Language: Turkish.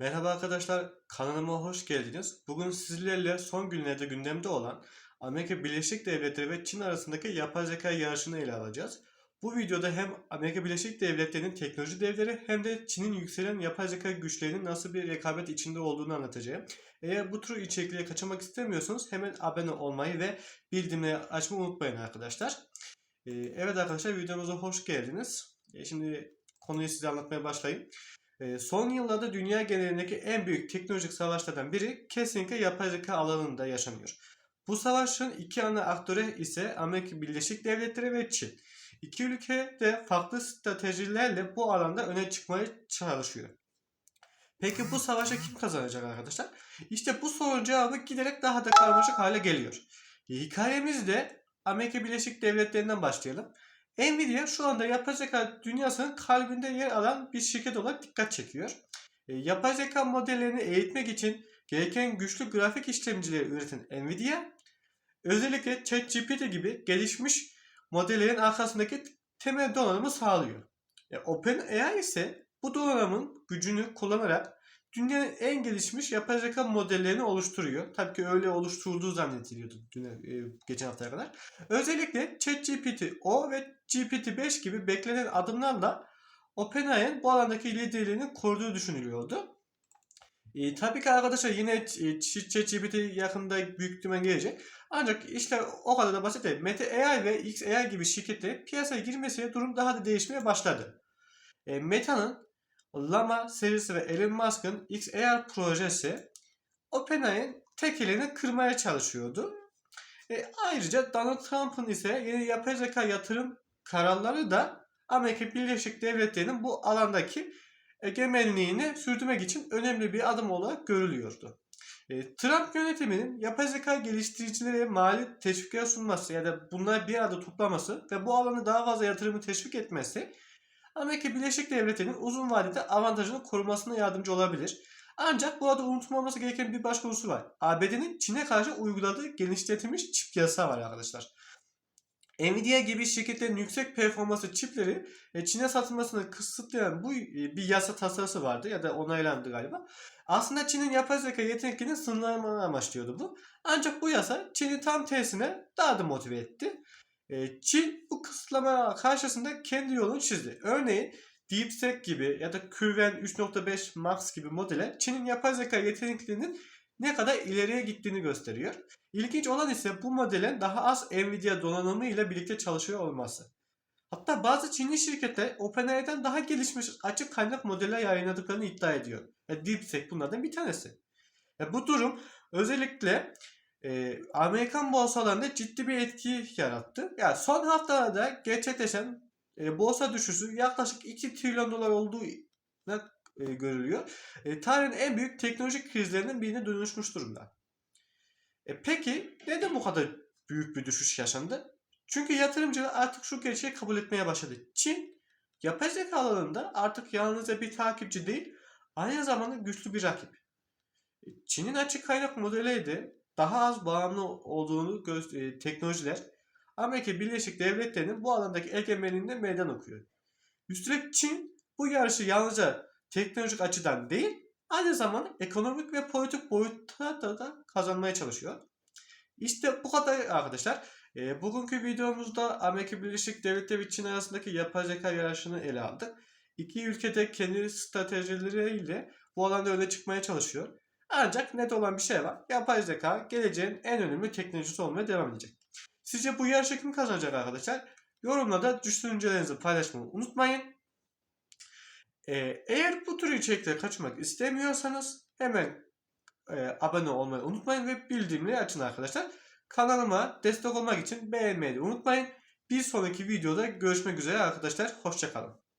Merhaba arkadaşlar, kanalıma hoş geldiniz. Bugün sizlerle son günlerde gündemde olan Amerika Birleşik Devletleri ve Çin arasındaki yapay zeka yarışını ele alacağız. Bu videoda hem Amerika Birleşik Devletleri'nin teknoloji devleri hem de Çin'in yükselen yapay zeka güçlerinin nasıl bir rekabet içinde olduğunu anlatacağım. Eğer bu tür içerikleri kaçırmak istemiyorsanız hemen abone olmayı ve bildirimleri açmayı unutmayın arkadaşlar. Ee, evet arkadaşlar videomuza hoş geldiniz. Ee, Şimdi konuyu size anlatmaya başlayayım. Ee, Son yıllarda dünya genelindeki en büyük teknolojik savaşlardan biri kesinlikle yapay zeka alanında yaşanıyor. Bu savaşın iki ana aktörü ise Amerika Birleşik Devletleri ve Çin. İki ülke de farklı stratejilerle bu alanda öne çıkmaya çalışıyor. Peki bu savaşı kim kazanacak arkadaşlar? İşte bu sorunun cevabı giderek daha da karmaşık hale geliyor. Hikayemizde Amerika Birleşik Devletleri'nden başlayalım. Nvidia şu anda yapay zeka dünyasının kalbinde yer alan bir şirket olarak dikkat çekiyor. E, yapay zeka modellerini eğitmek için gereken güçlü grafik işlemcileri üreten Nvidia, özellikle ChatGPT gibi gelişmiş modellerin arkasındaki temel donanımı sağlıyor. E, OpenAI ise bu donanımın gücünü kullanarak dünyanın en gelişmiş yapay zeka modellerini oluşturuyor. Tabii ki öyle oluşturulduğu zannediliyordu dün, e, geçen haftaya kadar. Özellikle ChatGPT-O ve GPT-5 gibi beklenen adımlarla OpenAI'nin bu alandaki liderliğini koruduğu düşünülüyordu. E, tabii ki arkadaşlar yine e, ChatGPT yakında büyük ihtimal gelecek. Ancak işler o kadar da basit değil. Meta AI ve XAI gibi şirketlerin piyasaya girmesiyle durum daha da değişmeye başladı. E, Meta'nın Llama serisi ve Elon Musk'ın XAI projesi OpenAI'nin tek elini kırmaya çalışıyordu. E, ayrıca Donald Trump'ın ise yeni yapay zeka yatırım kararları da Amerika Birleşik Devletleri'nin bu alandaki egemenliğini sürdürmek için önemli bir adım olarak görülüyordu. E, Trump yönetiminin yapay zeka geliştiricilere mali teşvikler sunması ya da bunları bir arada toplaması ve bu alanı daha fazla yatırımı teşvik etmesi Amerika Birleşik Devletleri'nin uzun vadede avantajını korumasına yardımcı olabilir. Ancak burada unutulmaması gereken bir başka unsur var. ABD'nin Çin'e karşı uyguladığı genişletilmiş çip yasağı var arkadaşlar. Nvidia gibi şirketlerin yüksek performanslı çipleri e, Çin'e satılmasını kısıtlayan bu e, bir yasa tasarısı vardı ya da onaylandı galiba. Aslında Çin'in yapay zeka yeteneklerini sınırlamayı amaçlıyordu bu. Ancak bu yasa Çin'i tam tersine daha da motive etti. E, Çin bu kısıtlama karşısında kendi yolunu çizdi. Örneğin DeepSeek gibi ya da Qwen 3.5 Max gibi modele Çin'in yapay zeka yeteneklerinin ne kadar ileriye gittiğini gösteriyor. İlginç olan ise bu modelin daha az Nvidia donanımı ile birlikte çalışıyor olması. Hatta bazı Çinli şirketler OpenAI'den daha gelişmiş açık kaynak modeller yayınladıklarını iddia ediyor. E, DeepSeek bunlardan bir tanesi. E, bu durum özellikle e, Amerikan borsalarında ciddi bir etki yarattı. Yani son haftalarda gerçekleşen e, borsa düşüşü yaklaşık 2 trilyon dolar olduğu e, görülüyor. E, tarihin en büyük teknolojik krizlerinin birine dönüşmüş durumda. E, peki neden bu kadar büyük bir düşüş yaşandı? Çünkü yatırımcılar artık şu gerçeği kabul etmeye başladı. Çin yapay zeka alanında artık yalnızca bir takipçi değil, aynı zamanda güçlü bir rakip. E, Çin'in açık kaynak modeli daha az bağımlı olduğunu e, teknolojiler Amerika Birleşik Devletleri'nin bu alandaki egemenliğinde meydan okuyor. Üstelik Çin bu yarışı yalnızca teknolojik açıdan değil, aynı zamanda ekonomik ve politik boyutta da, da kazanmaya çalışıyor. İşte bu kadar arkadaşlar. E, bugünkü videomuzda Amerika Birleşik Devletleri ve Çin arasındaki yapay zeka yarışını ele aldık. İki ülkede kendi stratejileriyle bu alanda öne çıkmaya çalışıyor. Ancak net olan bir şey var. Yapay zeka geleceğin en önemli teknolojisi olmaya devam edecek. Sizce bu yarışı kim kazanacak arkadaşlar? Yorumlarda düşüncelerinizi paylaşmayı unutmayın. Ee, eğer bu tür içerikleri kaçırmak istemiyorsanız hemen e, abone olmayı unutmayın ve bildirimleri açın arkadaşlar. Kanalıma destek olmak için beğenmeyi de unutmayın. Bir sonraki videoda görüşmek üzere arkadaşlar. Hoşçakalın.